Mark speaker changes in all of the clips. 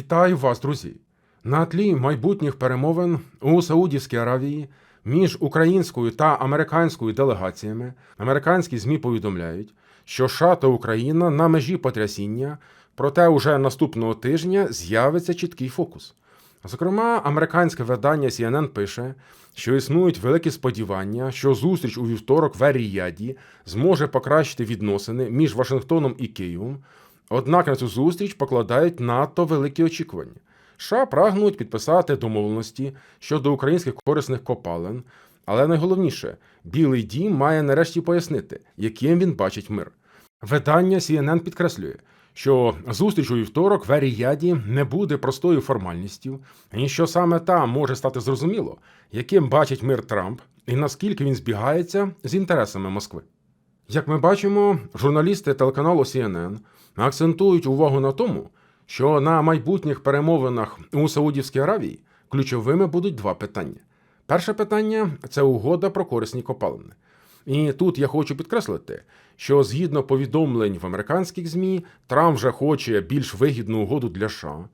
Speaker 1: Вітаю вас, друзі! На тлі майбутніх перемовин у Саудівській Аравії між українською та американською делегаціями американські ЗМІ повідомляють, що США та Україна на межі потрясіння, проте уже наступного тижня з'явиться чіткий фокус. Зокрема, американське видання CNN пише, що існують великі сподівання, що зустріч у вівторок в Еріяді зможе покращити відносини між Вашингтоном і Києвом. Однак на цю зустріч покладають надто великі очікування. США прагнуть підписати домовленості щодо українських корисних копалин, але найголовніше, Білий дім має нарешті пояснити, яким він бачить мир. Видання CNN підкреслює, що зустріч у вівторок в Еріяді не буде простою формальністю, і що саме там може стати зрозуміло, яким бачить мир Трамп і наскільки він збігається з інтересами Москви. Як ми бачимо, журналісти телеканалу CNN акцентують увагу на тому, що на майбутніх перемовинах у Саудівській Аравії ключовими будуть два питання. Перше питання це угода про корисні копалини. І тут я хочу підкреслити, що згідно повідомлень в американських ЗМІ, Трамп вже хоче більш вигідну угоду для США.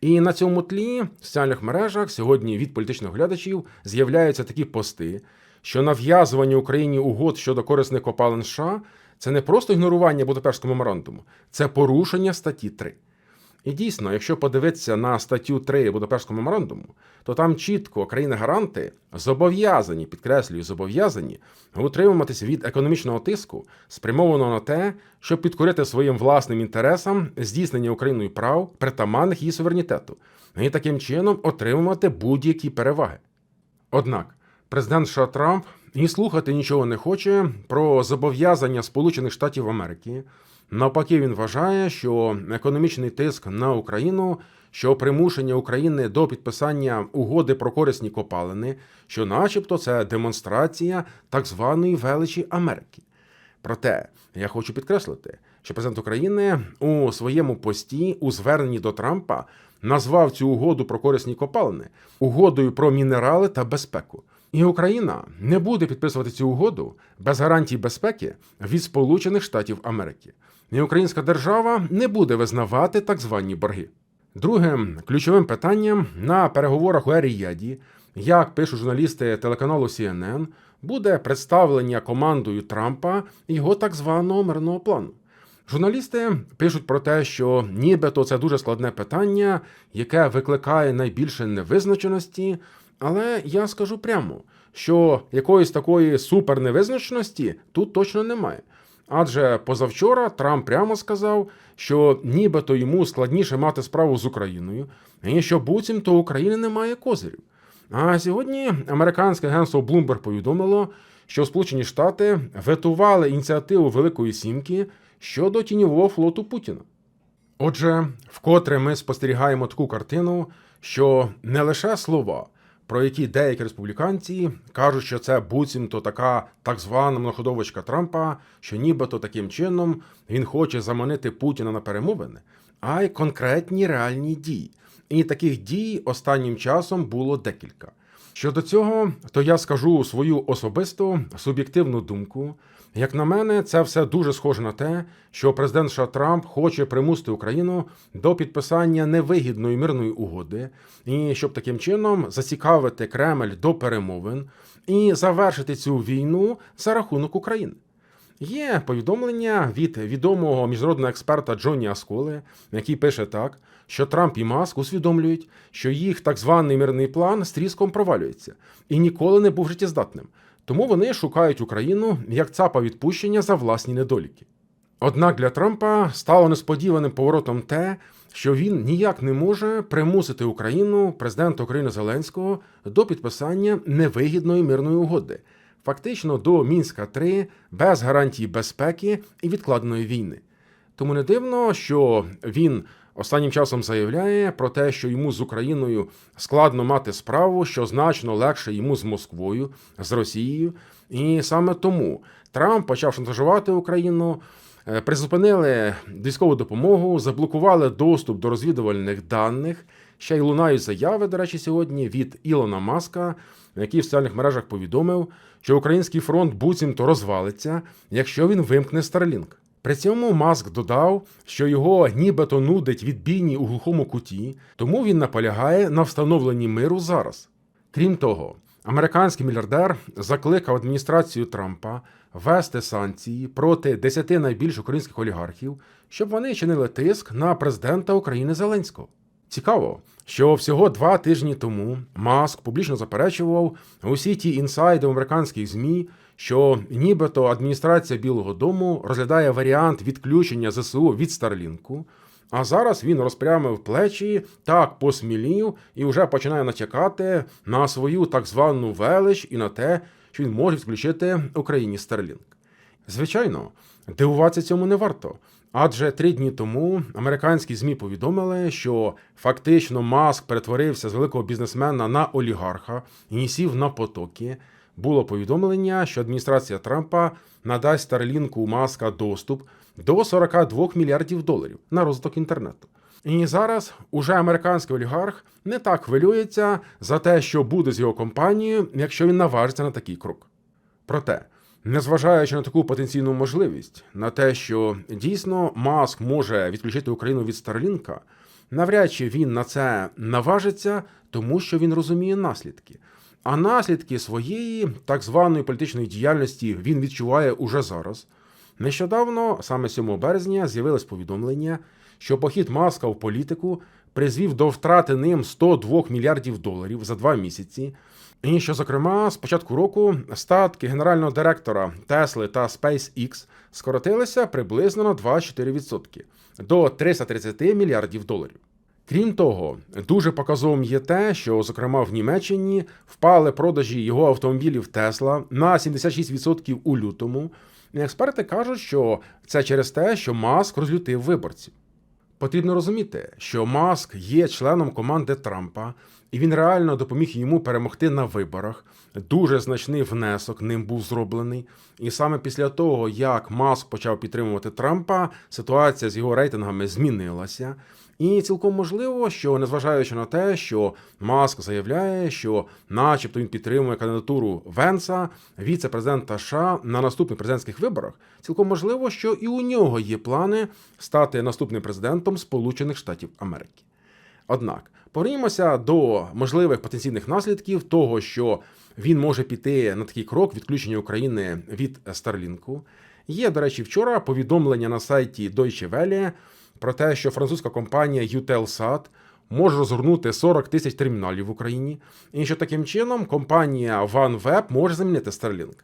Speaker 1: І на цьому тлі в соціальних мережах сьогодні від політичних глядачів з'являються такі пости, що нав'язування Україні угод щодо корисних копалин США це не просто ігнорування Будапештського меморандуму, це порушення статті 3. І дійсно, якщо подивитися на статтю 3 Будапештського меморандуму, то там чітко країни-гаранти зобов'язані, підкреслюю, зобов'язані утримуватися від економічного тиску, спрямованого на те, щоб підкорити своїм власним інтересам здійснення Україною прав, притаманних її суверенітету, і таким чином отримувати будь-які переваги. Однак президент США Трамп і слухати нічого не хоче про зобов'язання Сполучених Штатів Америки. Навпаки, він вважає, що економічний тиск на Україну, що примушення України до підписання угоди про корисні копалини, що, начебто, це демонстрація так званої величі Америки. Проте я хочу підкреслити, що президент України у своєму пості у зверненні до Трампа назвав цю угоду про корисні копалини угодою про мінерали та безпеку. І Україна не буде підписувати цю угоду без гарантій безпеки від Сполучених Штатів Америки. І українська держава не буде визнавати так звані борги. Другим ключовим питанням на переговорах у Еріяді, як пишуть журналісти телеканалу CNN, буде представлення командою Трампа його так званого мирного плану. Журналісти пишуть про те, що нібито це дуже складне питання, яке викликає найбільше невизначеності. Але я скажу прямо, що якоїсь такої суперневизначеності тут точно немає. Адже позавчора Трамп прямо сказав, що нібито йому складніше мати справу з Україною, і що буцімто України немає козирів. А сьогодні американське агентство Bloomberg повідомило, що Сполучені Штати ветували ініціативу Великої Сімки щодо тіньового флоту Путіна. Отже, вкотре ми спостерігаємо таку картину, що не лише слова, про які деякі республіканці кажуть, що це буцімто така так звана находовочка Трампа, що нібито таким чином він хоче заманити Путіна на перемовини, а й конкретні реальні дії. І таких дій останнім часом було декілька. Щодо цього, то я скажу свою особисту суб'єктивну думку. Як на мене, це все дуже схоже на те, що президент США Трамп хоче примусити Україну до підписання невигідної мирної угоди, і щоб таким чином зацікавити Кремль до перемовин і завершити цю війну за рахунок України. Є повідомлення від відомого міжнародного експерта Джонні Асколи, який пише так, що Трамп і Маск усвідомлюють, що їх так званий мирний план з тріском провалюється і ніколи не був життєздатним. Тому вони шукають Україну як цапа відпущення за власні недоліки. Однак для Трампа стало несподіваним поворотом те, що він ніяк не може примусити Україну, президента України Зеленського, до підписання невигідної мирної угоди, фактично до Мінська 3 без гарантій безпеки і відкладеної війни. Тому не дивно, що він останнім часом заявляє про те, що йому з Україною складно мати справу, що значно легше йому з Москвою, з Росією. І саме тому Трамп почав шантажувати Україну. е, Призупинили військову допомогу, заблокували доступ до розвідувальних даних. Ще й лунають заяви, до речі, сьогодні від Ілона Маска, який в соціальних мережах повідомив, що український фронт буцімто розвалиться, якщо він вимкне Starlink. При цьому Маск додав, що його нібито нудить відбійні у глухому куті, тому він наполягає на встановленні миру зараз. Крім того, американський мільярдер закликав адміністрацію Трампа ввести санкції проти 10 найбільш українських олігархів, щоб вони чинили тиск на президента України Зеленського. Цікаво, що всього два тижні тому Маск публічно заперечував усі ті інсайди американських ЗМІ, що нібито адміністрація Білого Дому розглядає варіант відключення ЗСУ від Старлінку. А зараз він розпрямив плечі, так посмілів і вже починає натякати на свою так звану велич і на те, що він може відключити Україні Старлінк. Звичайно, дивуватися цьому не варто. Адже три дні тому американські ЗМІ повідомили, що фактично Маск перетворився з великого бізнесмена на олігарха і сів на потоки. Було повідомлення, що адміністрація Трампа надасть Старлінку Маска доступ до 42 мільярдів доларів на розвиток інтернету. І зараз уже американський олігарх не так хвилюється за те, що буде з його компанією, якщо він наважиться на такий крок. Проте, незважаючи на таку потенційну можливість, на те, що дійсно Маск може відключити Україну від Старлінка, навряд чи він на це наважиться, тому що він розуміє наслідки. А наслідки своєї так званої політичної діяльності він відчуває уже зараз. Нещодавно, саме 7 березня, з'явилось повідомлення, що похід Маска в політику призвів до втрати ним 102 мільярдів доларів за два місяці. І що, зокрема, з початку року статки генерального директора Тесли та SpaceX скоротилися приблизно на 24% до 330 мільярдів доларів. Крім того, дуже показовим є те, що, зокрема, в Німеччині впали продажі його автомобілів Тесла на 76% у лютому. І експерти кажуть, що це через те, що Маск розлютив виборців. Потрібно розуміти, що Маск є членом команди Трампа, і він реально допоміг йому перемогти на виборах. Дуже значний внесок ним був зроблений. І саме після того, як Маск почав підтримувати Трампа, ситуація з його рейтингами змінилася. І цілком можливо, що незважаючи на те, що Маск заявляє, що, начебто, він підтримує кандидатуру Венса, віце-президента США на наступних президентських виборах, цілком можливо, що і у нього є плани стати наступним президентом Сполучених Штатів Америки. Однак повернімося до можливих потенційних наслідків того, що він може піти на такий крок відключення України від Старлінку. Є, до речі, вчора повідомлення на сайті Deutsche Welle про те, що французька компанія Eutelsat може розгорнути 40 тисяч терміналів в Україні, і що таким чином компанія OneWeb може замінити Starlink.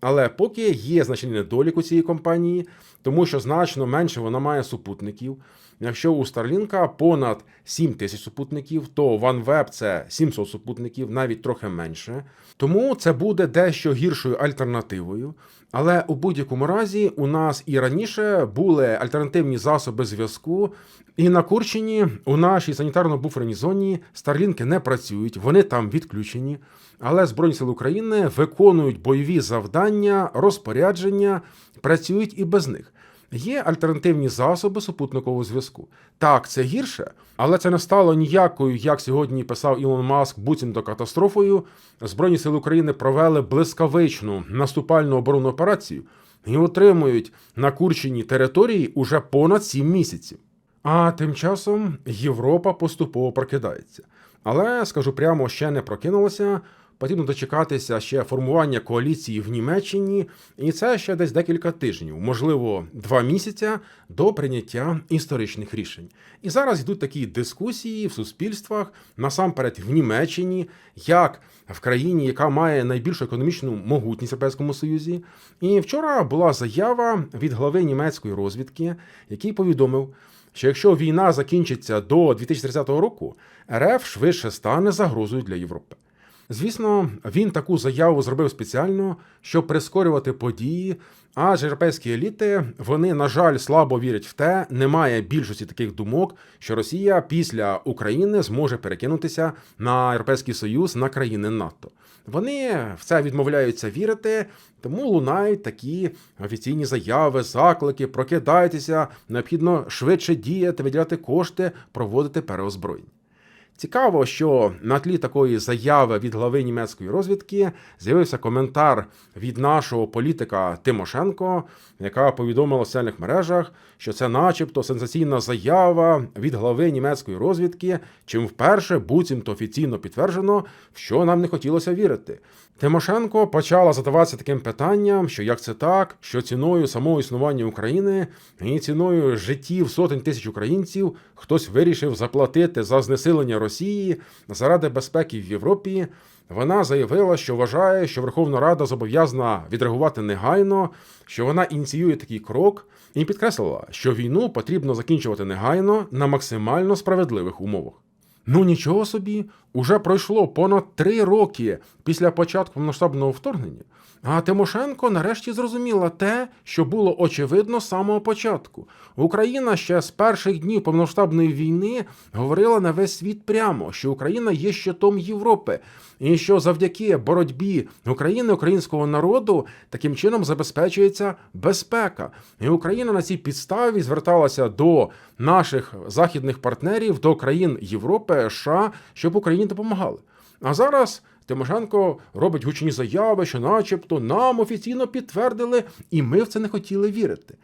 Speaker 1: Але поки є значний недолік у цієї компанії, тому що значно менше вона має супутників. Якщо у Starlink понад 7 тисяч супутників, то OneWeb – це 700 супутників, навіть трохи менше. Тому це буде дещо гіршою альтернативою. Але у будь-якому разі у нас і раніше були альтернативні засоби зв'язку, і на Курщині у нашій санітарно-буферній зоні Старлінки не працюють, вони там відключені. Але Збройні сили України виконують бойові завдання, розпорядження, працюють і без них. Є альтернативні засоби супутникового зв'язку. Так, це гірше, але це не стало ніякою, як сьогодні писав Ілон Маск, буцімто катастрофою. Збройні сили України провели блискавичну наступальну оборонну операцію і отримують на Курщині території уже понад 7 місяців. А тим часом Європа поступово прокидається. Але скажу прямо, ще не прокинулася. Потрібно дочекатися ще формування коаліції в Німеччині, і це ще десь декілька тижнів, можливо, два місяця до прийняття історичних рішень. І зараз йдуть такі дискусії в суспільствах, насамперед в Німеччині, як в країні, яка має найбільшу економічну могутність в Європейському Союзі. І вчора була заява від глави німецької розвідки, який повідомив. Що якщо війна закінчиться до 2030 року, РФ швидше стане загрозою для Європи. Звісно, він таку заяву зробив спеціально, щоб прискорювати події. Адже європейські еліти вони, на жаль, слабо вірять в те, немає більшості таких думок, що Росія після України зможе перекинутися на Європейський Союз на країни НАТО. Вони в це відмовляються вірити, тому лунають такі офіційні заяви, заклики, прокидайтеся, необхідно швидше діяти, виділяти кошти, проводити переозброєння. Цікаво, що на тлі такої заяви від глави німецької розвідки з'явився коментар від нашого політика Тимошенко, яка повідомила в соціальних мережах, що це, начебто, сенсаційна заява від глави німецької розвідки, чим вперше буцімто офіційно підтверджено, що нам не хотілося вірити. Тимошенко почала задаватися таким питанням, що як це так, що ціною самого існування України і ціною життів сотень тисяч українців хтось вирішив заплатити за знесилення Росії заради безпеки в Європі. Вона заявила, що вважає, що Верховна Рада зобов'язана відреагувати негайно, що вона ініціює такий крок, і підкреслила, що війну потрібно закінчувати негайно на максимально справедливих умовах. Ну нічого собі, уже пройшло понад три роки після початку повномасштабного вторгнення. А Тимошенко нарешті зрозуміла те, що було очевидно з самого початку. Україна ще з перших днів повномасштабної війни говорила на весь світ прямо, що Україна є щитом Європи, і що завдяки боротьбі України українського народу таким чином забезпечується безпека. І Україна на цій підставі зверталася до наших західних партнерів, до країн Європи, США, щоб Україні допомагали. А зараз Тимошенко робить гучні заяви, що, начебто, нам офіційно підтвердили, і ми в це не хотіли вірити.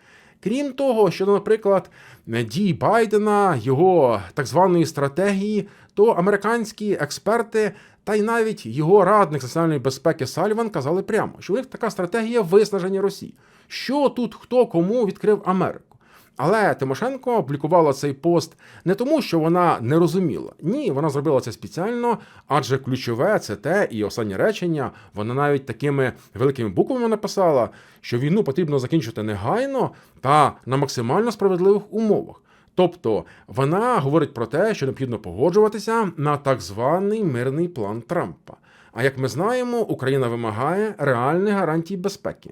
Speaker 1: Крім того, що, наприклад, дій Байдена, його так званої стратегії, то американські експерти та й навіть його радник національної безпеки Сальван казали прямо, що у них така стратегія виснаження Росії. Що тут хто кому відкрив Америку? Але Тимошенко опублікувала цей пост не тому, що вона не розуміла. Ні, вона зробила це спеціально, адже ключове це те, і останнє речення вона навіть такими великими буквами написала, що війну потрібно закінчити негайно та на максимально справедливих умовах. Тобто вона говорить про те, що необхідно погоджуватися на так званий мирний план Трампа. А як ми знаємо, Україна вимагає реальних гарантій безпеки.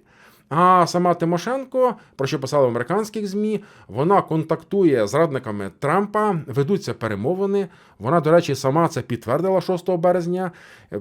Speaker 1: А сама Тимошенко, про що писали в американських ЗМІ, вона контактує з радниками Трампа, ведуться перемовини. Вона, до речі, сама це підтвердила 6 березня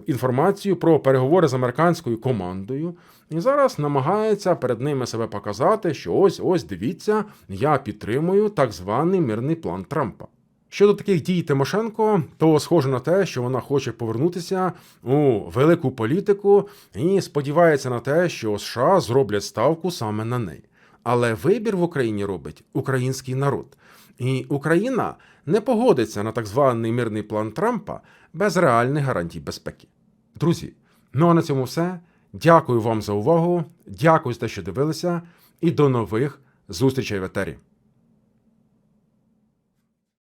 Speaker 1: інформацію про переговори з американською командою. І зараз намагається перед ними себе показати, що ось ось дивіться, я підтримую так званий мирний план Трампа. Щодо таких дій Тимошенко, то схоже на те, що вона хоче повернутися у велику політику і сподівається на те, що США зроблять ставку саме на неї. Але вибір в Україні робить український народ. І Україна не погодиться на так званий мирний план Трампа без реальних гарантій безпеки. Друзі, ну а на цьому все. Дякую вам за увагу. Дякую за те, що дивилися, і до нових зустрічей в етері.